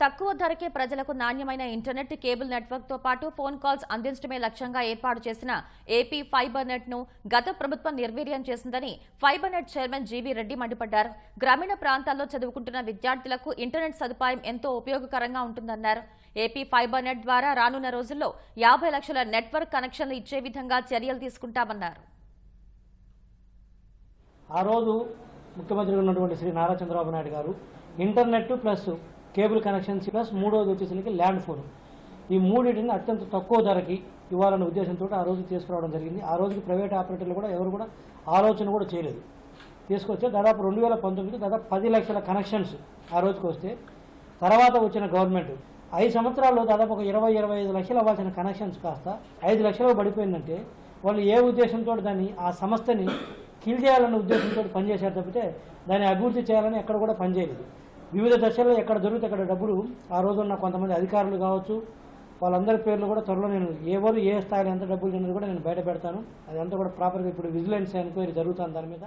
తక్కువ ధరకే ప్రజలకు నాణ్యమైన ఇంటర్నెట్ కేబుల్ నెట్వర్క్తో పాటు ఫోన్ కాల్స్ అందించడమే లక్ష్యంగా ఏర్పాటు చేసిన ఏపీ ఫైబర్ నెట్ను గత ప్రభుత్వం నిర్వీర్యం చేసిందని fibre net chairman GV Reddy మండిపడ్డారు. గ్రామీణ ప్రాంతాల్లో చదువుకుంటున్న విద్యార్థులకు ఇంటర్నెట్ సదుపాయం ఎంతో ఉపయోగకరంగా ఉంటుందన్నారు. ఏపీ ఫైబర్ నెట్ ద్వారా రానున్న రోజుల్లో యాభై లక్షల నెట్వర్క్ కనెక్షన్లు ఇచ్చే విధంగా చర్యలు తీసుకుంటామన్నారు. ఆ రోజు ముఖ్యమంత్రిగా ఉన్నటువంటి శ్రీ నారా చంద్రబాబు నాయుడు గారు. Internet plus cable connections plus మూడోది వచ్చేసరికి ల్యాండ్ ఫోన్. ఈ మూడింటిని అత్యంత తక్కువ ధరకి ఇవ్వాలన్న ఉద్దేశంతో ఆ రోజు తీసుకురావడం జరిగింది. ఆ రోజుకి ప్రైవేట్ ఆపరేటర్లు కూడా ఎవరు కూడా ఆలోచన కూడా చేయలేదు. తీసుకొస్తే దాదాపు రెండు వేల పంతొమ్మిది దాదాపు పది లక్షల కనెక్షన్స్ ఆ రోజుకి వస్తే తర్వాత వచ్చిన గవర్నమెంట్ ఐదు సంవత్సరాల్లో దాదాపు ఒక ఇరవై ఇరవై ఐదు లక్షలు అవ్వాల్సిన కనెక్షన్స్ కాస్త ఐదు లక్షలు పడిపోయిందంటే వాళ్ళు ఏ ఉద్దేశంతో దాన్ని ఆ సంస్థని కిల్ చేయాలన్న ఉద్దేశంతో పనిచేశారు తప్పితే దాన్ని అభివృద్ధి చేయాలని ఎక్కడ కూడా పనిచేయలేదు. వివిధ దశల్లో ఎక్కడ దొరికితే అక్కడ డబ్బులు ఆ రోజున్న కొంతమంది అధికారులు కావచ్చు వాళ్ళందరి పేర్లు కూడా త్వరలో నేను ఎవరు ఏ స్థాయిలో ఎంత డబ్బులు తిన్నది కూడా నేను బయట పెడతాను. అదంతా కూడా ప్రాపర్గా ఇప్పుడు విజిలెన్స్ ఎంక్వైరీ జరుగుతుంది దాని మీద.